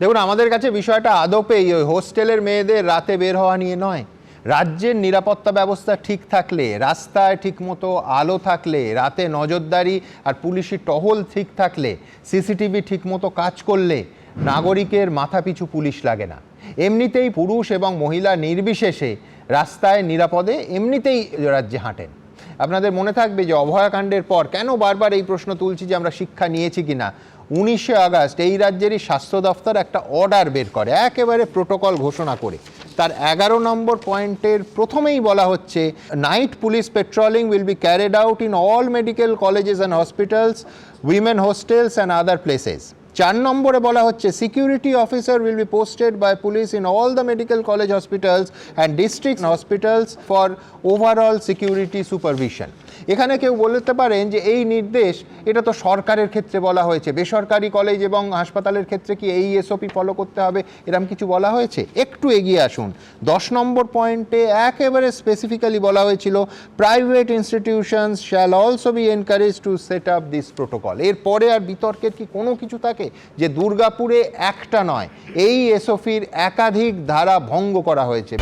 দেখুন, আমাদের কাছে বিষয়টা আদপেই ওই হোস্টেলের মেয়েদের রাতে বের হওয়া নিয়ে নয়। রাজ্যের নিরাপত্তা ব্যবস্থা ঠিক থাকলে, রাস্তায় ঠিকমতো আলো থাকলে, রাতে নজরদারি আর পুলিশি টহল ঠিক থাকলে, সিসিটিভি ঠিকমতো কাজ করলে নাগরিকের মাথাপিছু পুলিশ লাগে না। এমনিতেই পুরুষ এবং মহিলা নির্বিশেষে রাস্তায় নিরাপদে, এমনিতেই রাজ্যে হাঁটেন। আপনাদের মনে থাকবে যে অভয়াকাণ্ডের পর কেন বারবার এই প্রশ্ন তুলছি যে আমরা শিক্ষা নিয়েছি কিনা? উনিশে আগস্ট এই রাজ্যেরই স্বাস্থ্য দফতর একটা অর্ডার বের করে, একেবারে প্রোটোকল ঘোষণা করে। তার এগারো নম্বর পয়েন্টের প্রথমেই বলা হচ্ছে night police patrolling will be carried out in all medical colleges and hospitals women hostels and other places চার নম্বরে বলা হচ্ছে security officer will be posted by police in all the medical college hospitals and district hospitals for overall security supervision এখানে কেউ বলতে পারেন যে এই নির্দেশ, এটা তো সরকারের ক্ষেত্রে বলা হয়েছে। বেসরকারি কলেজ এবং হাসপাতালের ক্ষেত্রে কি এই এসওপি ফলো করতে হবে? এরকম কিছু বলা হয়েছে? একটু এগিয়ে আসুন। দশ নম্বর পয়েন্টে একেবারে স্পেসিফিক্যালি বলা হয়েছিল private institutions shall also be encourage to set up this protocol এরপরে আর বিতর্কের কি কোনো কিছু থাকে? যে দুর্গাপুরে একটা নয়, এই এসওপির একাধিক ধারা ভঙ্গ করা হয়েছে।